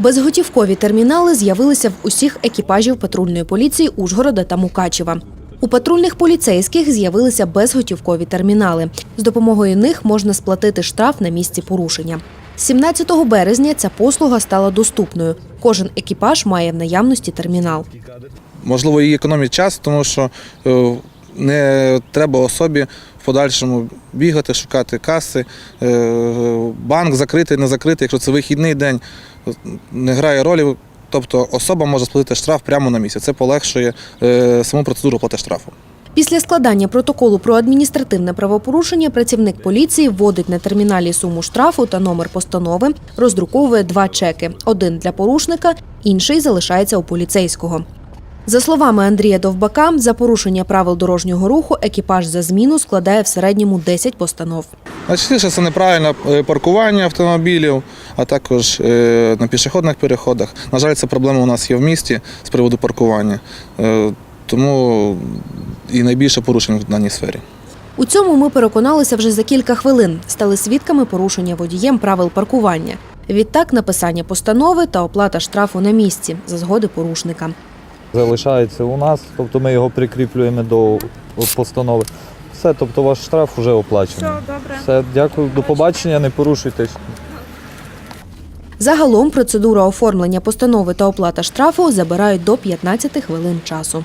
Безготівкові термінали з'явилися в усіх екіпажів патрульної поліції Ужгорода та Мукачева. У патрульних поліцейських з'явилися безготівкові термінали. З допомогою них можна сплатити штраф на місці порушення. З 17 березня ця послуга стала доступною. Кожен екіпаж має в наявності термінал. Можливо, їй економить час, тому що е, не треба особі в подальшому бігати, шукати каси. Е, Банк закритий, не закритий, якщо це вихідний день, не грає ролі. Тобто особа може сплатити штраф прямо на місці. Це полегшує е, саму процедуру плати штрафу. Після складання протоколу про адміністративне правопорушення працівник поліції вводить на терміналі суму штрафу та номер постанови, роздруковує два чеки: один для порушника, інший залишається у поліцейського. За словами Андрія Довбака, за порушення правил дорожнього руху екіпаж за зміну складає в середньому 10 постанов. Найчастіше це неправильне е, паркування автомобілів, а також е, на пішохідних переходах. На жаль, ця проблема у нас є в місті з приводу паркування. Е, Тому і найбільше порушень в даній сфері. У цьому ми переконалися вже за кілька хвилин, стали свідками порушення водієм правил паркування. Відтак написання постанови та оплата штрафу на місці за згоди порушника. Залишається у нас, тобто ми його прикріплюємо до постанови. Все, тобто ваш штраф вже оплачений. Все, добре. Все, дякую, до побачення, не порушуйтесь. Загалом процедура оформлення постанови та оплата штрафу забирають до 15 хвилин часу.